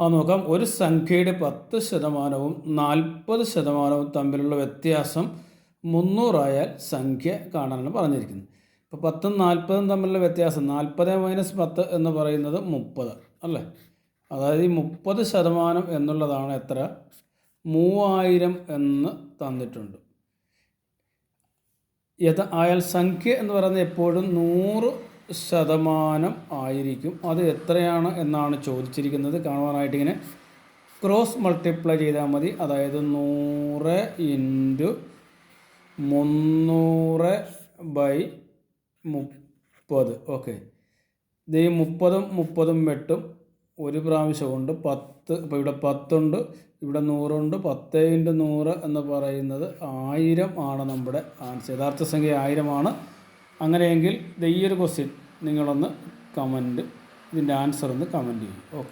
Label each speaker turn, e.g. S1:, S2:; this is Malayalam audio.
S1: ആ നോക്കാം. ഒരു സംഖ്യയുടെ പത്ത് ശതമാനവും നാൽപ്പത് ശതമാനവും തമ്മിലുള്ള വ്യത്യാസം മുന്നൂറായാൽ സംഖ്യ കാണാനാണ് പറഞ്ഞിരിക്കുന്നത്. ഇപ്പോൾ പത്തും നാൽപ്പതും തമ്മിലുള്ള വ്യത്യാസം നാൽപ്പത് മൈനസ് പത്ത് എന്ന് പറയുന്നത് മുപ്പത് അല്ലേ? അതായത് ഈ മുപ്പത് ശതമാനം എന്നുള്ളതാണ് എത്ര? മൂവായിരം എന്ന് തന്നിട്ടുണ്ട്. യഥ അയാൾ സംഖ്യ എന്ന് പറയുന്നത് എപ്പോഴും നൂറ് ശതമാനം ആയിരിക്കും. അത് എത്രയാണ് എന്നാണ് ചോദിച്ചിരിക്കുന്നത്. കാണുവാനായിട്ട് ഇങ്ങനെ ക്രോസ് മൾട്ടിപ്ലൈ ചെയ്താൽ മതി. അതായത് നൂറ് ഇന്റു മുന്നൂറ് ബൈ മുപ്പത്. ഓക്കെ. ഇത് ഈ മുപ്പതും മുപ്പതും വെട്ടും ഒരു പ്രാവശ്യം ഉണ്ട് പത്ത് ഇപ്പോൾ ഇവിടെ പത്തുണ്ട് ഇവിടെ നൂറുണ്ട് പത്ത് ഇന്റു നൂറ് എന്ന് പറയുന്നത് ആയിരം ആണ് നമ്മുടെ ആൻസർ. യഥാർത്ഥ സംഖ്യ ആയിരമാണ്. അങ്ങനെയെങ്കിൽ ഈ ഒരു ക്വസ്റ്റ്യൻ നിങ്ങളൊന്ന് കമന്റ് ഇതിന്റെ ആൻസർ ഒന്ന് കമന്റ് ചെയ്യും. ഓക്കെ